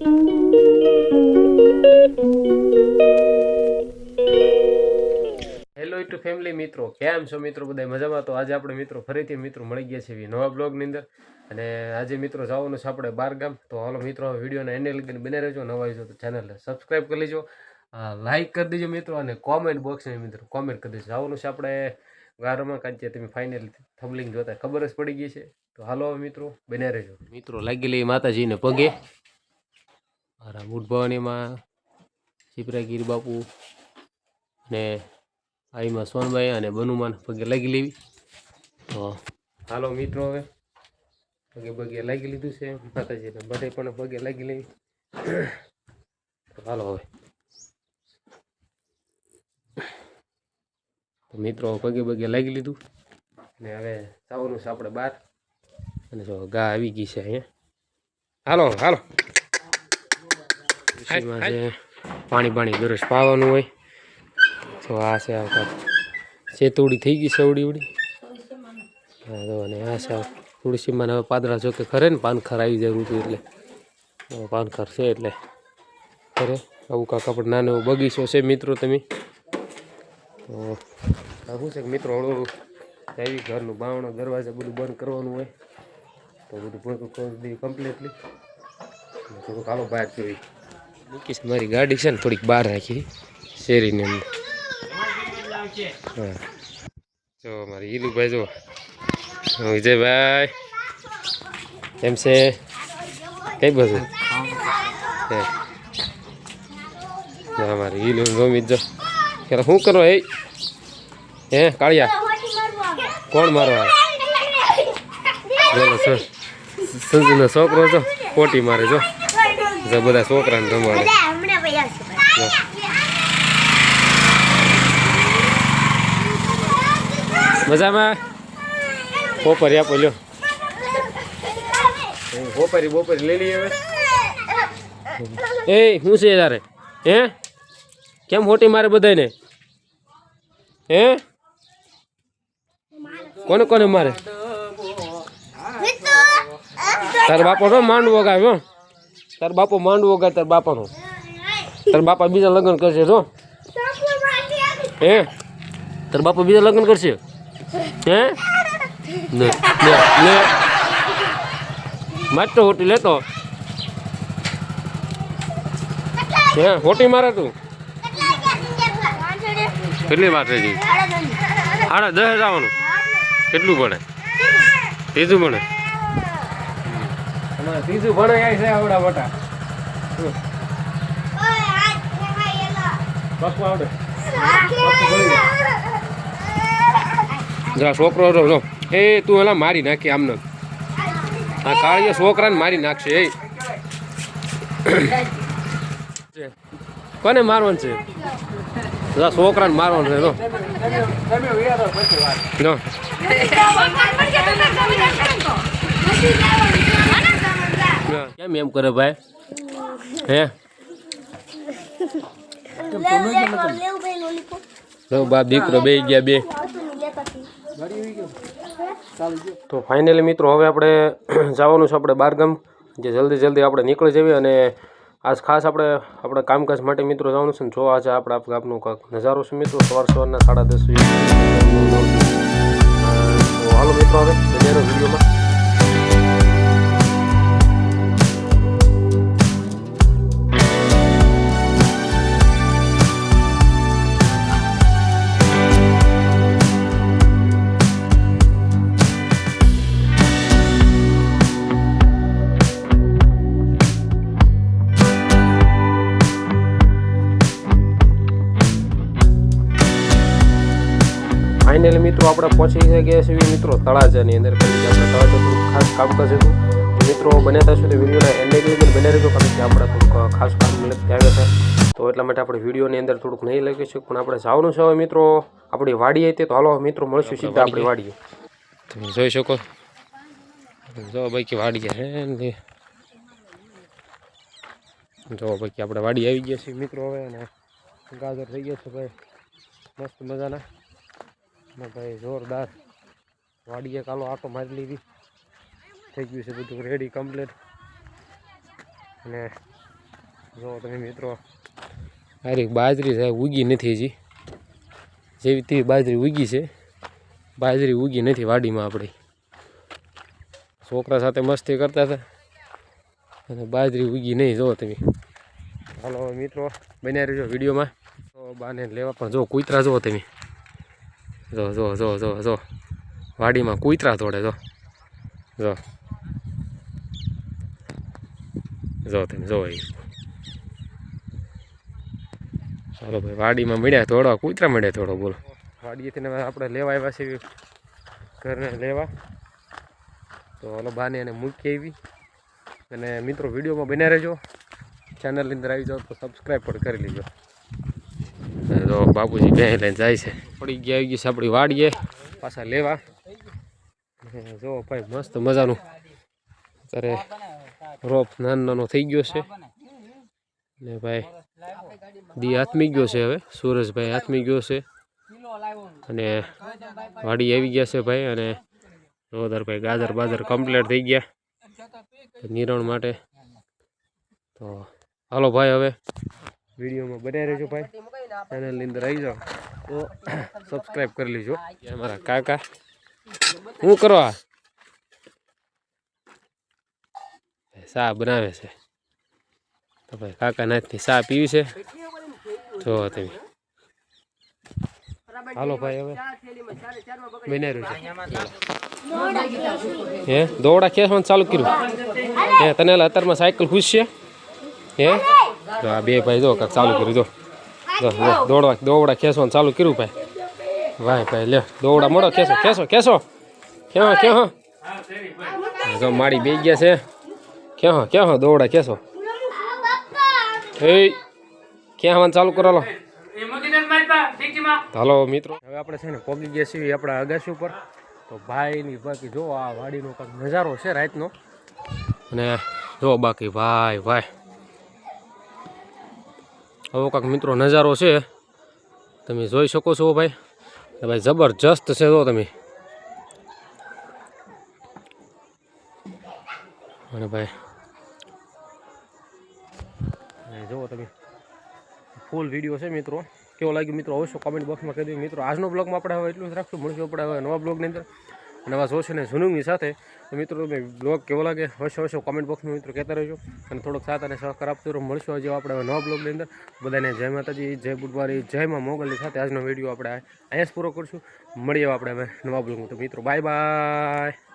Hello two family મિત્રો, કેમ છો મિત્રો બધા મજામાં? તો આજે આપણે મિત્રો ફરીથી મિત્રો મળી ગયા છે નવા બ્લોગની અંદર. અને આજે મિત્રો જવાનું છે આપણે બાર ગામ તો હાલો મિત્રો વિડીયોને એન્ડ લગીને બને રહેજો. નવા જો તો ચેનલને સબસ્ક્રાઈબ કરી લેજો. લાઈક કરી દેજો મિત્રો અને કોમેન્ટ બોક્સની મિત્રો કોમેન્ટ કરી દેજો. જવાનું છે આપણે ગારમાં, કારણ તમે ફાઇનલ થબલિંગ જોતા ખબર જ પડી ગઈ છે. તો હાલો મિત્રો, બને રહેજો. મિત્રો લાગી લઈ માતાજીને પગે. મારા બુટ ભવાનીમાં શિપરાગીર બાપુ ને આઈમાં સોનભાઈ અને બનુમાન પગે લાગી લેવી. તો હાલો મિત્રો હવે, પગે પગે લાગી લીધું છે. માતાજીને બધે પણ પગે લાગી લેવી. તો હાલો હવે. તો મિત્રો પગે પગે લાગી લીધું. અને હવે જવાનું છે આપણે બહાર. અને જો ગા આવી ગઈ છે અહીંયા. હાલો હાલો. ઋષિમાં છે પાણી પાણી દરરોજ પાવાનું હોય, તો આ છે આવતા શેતુડી થઈ ગઈ છે ઉડી હા, તો અને આ છે તુળસીમાં હવે પાદરા જો ખરે ને, પાનખર આવી જાય હતું એટલે. પાનખર છે એટલે ખરે. આવું કાંક આપણે નાનો એવો બગીચો છે મિત્રો તમે. તો શું છે કે મિત્રો, હળવું આવી ઘરનું બાવણું, દરવાજા બધું બંધ કરવાનું હોય. તો બધું બંધ કમ્પ્લીટલી. થોડુંક હાલો બહાર જોઈ મૂકી મારી ગાડી છે ને થોડીક બહાર રાખી શેરીની અંદર હા જો મારી ઈલુભાઈ જો વિજયભાઈ એમ છે કઈ બધું ના મારી ઈલુ રોમિત જો શું કરો એ હે કાળિયા કોણ મારવા બોલો સર સંજુનો છોકરો છો પોટી મારે જો બધા છોકરાને રમાડે જો. મજામાં? પોપરી આપો લ્યો. પોપરી બોપરી લઈ લઈએ હવે. એ શું છે તારે? હે? કેમ હોટી મારે બધાને હે? કોને કોને મારે? તાર બાપો માંડવો ગાય તાર બાપો માંડવો ગાય, તાર બાપાનો. તાર બાપા બીજા લગ્ન કરશે, જો. હે? તાર બાપા બીજા લગ્ન કરશે? હે? ને ને હોટી લેતો. હે, હોટી મારે તું? કેટલી રહી ગઈ? આડા દસ જવાનું. કેટલું ભણે? કીધું તમારે ત્રીજું ભણે આય છે આવડા મોટા. જા છોકરો જો જો. એ તું એલા મારી નાખી આમને. આ કાળીએ છોકરાને મારી નાખશે, એ. કોને મારવાનું છે? જરા છોકરાને મારવાનું છે જો. કેમ એમ કરે ભાઈ? હે? જો બાપ બે ગયા બે. તો ફાઇનલી મિત્રો, હવે આપણે જવાનું છે આપણે બારગામ, જે જલ્દી જલ્દી આપણે નીકળી જઈએ અને આજ ખાસ આપણે આપણે કામકાજ માટે મિત્રો જવાનું છે ને જોવા આજે આપણે આપણે આપનું કાંક નજારો છે મિત્રો, સવાર સવારના સાડા દસ. હાલો મિત્રો હવે વિડીયોમાં. મિત્રો આપણે પહોંચી ગયા છીએ મિત્રો તળાજાની અંદર. કારણ કે આપણે તળાજા થોડુંક ખાસ કામકાજ હતું મિત્રો બન્યા ત્યાં સુધી વિડીયોના એન્ડ સુધી બને રહેજો કારણ કે આપણે થોડુંક ખાસ કામ આવ્યા છે. તો એટલા માટે આપણે વિડીયોની અંદર થોડુંક નહીં લખી શકીએ પણ આપણે જવાનું છે મિત્રો. આપણી વાડી હતી તો હાલો મિત્રો મળશું સીધા આપણી વાડીએ. તમે જોઈ શકો. જો ભાઈ કે વાડી હે જો ભાઈ કે આપણે વાડી આવી ગયા છીએ મિત્રો હવે અને ગાજર થઈ ગયા છે ભાઈ. મસ્ત મજાના. ને ભાઈ જોરદાર. વાડીએ કાલો આટો મારી લીધી. થઈ ગયું છે બધું રેડી કમ્પ્લીટ અને જો તમે મિત્રો અરે બાજરી સાહેબ ઉગી નથી હજી. જેવી તેવી બાજરી ઉગી છે. બાજરી ઉગી નથી વાડીમાં આપણી. છોકરા સાથે મસ્તી કરતા હતા. અને બાજરી ઉગી નહીં, જો તમે. હાલો મિત્રો, બન્યા રહેજો વિડીયોમાં. તો બાને લેવા પણ જો કૂતરા જુઓ તમે. જો જો જો જો જો. વાડીમાં કૂતરા તોડે, જો. જો. જો તમે જો ચાલો ભાઈ, વાડીમાં મળ્યા થોડો કૂતરા મળ્યા થોડો બોલો. વાડીએથી આપણે લેવા આવ્યા છે ઘરને લેવા. તો હલો, બાને એને મૂકી આવી. અને મિત્રો, વિડીયોમાં બન્યા રહેજો. ચેનલની અંદર આવી જાઓ તો સબસ્ક્રાઈબ પણ કરી લેજો. જો બાપુજી બે લઈને જાય છે. પડી ગયા આવી ગયું છે, આપણી વાડીએ. પાછા લેવા. જો ભાઈ, મસ્ત મજાનું. અત્યારે રોપ નાનો નાનો થઈ ગયો છે. ને ભાઈ, દી આત્મી ગયો છે હવે. સુરજભાઈ આત્મી ગયો છે. અને વાડી આવી ગયા છે ભાઈ, અને જોરદાર ભાઈ ગાજર બાજર કમ્પ્લીટ થઈ ગયા. નિરણ માટે. તો હાલો ભાઈ, હવે વિડીયોમાં બન્યા રહેજો ભાઈ. ચેનલની અંદર આવી જાઓ. તો સબસ્ક્રાઈબ કરી લેજો. અમારા કાકા. શું કરો આ ચા બનાવે છે. તો ભાઈ, કાકા નાથની ચા પીવી છે. જો, તમે. હાલો ભાઈ, હવે બનાવ્યું છે. હે? દોડા કેસમાં ચાલુ કર્યું. હે, તને અત્યારમાં સાયકલ ખુશ છે હે? તો આ બે ભાઈ જો કાંક ચાલુ કર્યું, જો. દોડવા દોવડા ખેંચવાનું ચાલુ કર્યું ભાઈ. ભાઈ ભાઈ લે દોવડા મોડો ખેંચો ખેંચો ખેંચો. ક્યાં ક્યાં જો માડી બે ગયા છે. ક્યાં ક્યાં દોવડા ખેંચો. એ ક્યાં ચાલુ કરાલો હાલો મિત્રો. હવે આપણે છે ને પોગી ગયા છીએ આપણા અગાસી ઉપર. તો ભાઈની બાકી જો આ વાડીનો કાંઈક નજારો છે રાતનો. અને જો બાકી ભાઈ ભાઈ. આવો કાંક મિત્રો નજારો છે. તમે જોઈ શકો છો ભાઈ. ભાઈ જબરજસ્ત છે જો તમે. અને ભાઈ જુઓ તમે. ફૂલ વીડિયો છે મિત્રો. કેવો લાગ્યો મિત્રો? અવશ્ય કોમેન્ટ બોક્સમાં કહી દઉં મિત્રો, આજનો બ્લોગમાં આપણે હવે એટલું જ રાખશું. મળશું આપણે હવે નવા બ્લોગની અંદર. નવા જોશ અને જૂનુંની સાથે, તો મિત્રો તમે બ્લોગ કેવો લાગે? હશો હશો કોમેન્ટ બોક્સમાં મિત્રો કહેતા રહેજો. અને થોડોક સાથ અને સહકાર આપતો રહો. મળશું હજી આપણે નવા બ્લોગની અંદર. બધાને જય માતાજી, જય બુધવારી, જય માં મોગલની સાથે આજનો વીડિયો આપણે અહીંયા જ પૂરો કરશું. મળીએ આપણે હવે નવા બ્લોગમાં. તો મિત્રો બાય બાય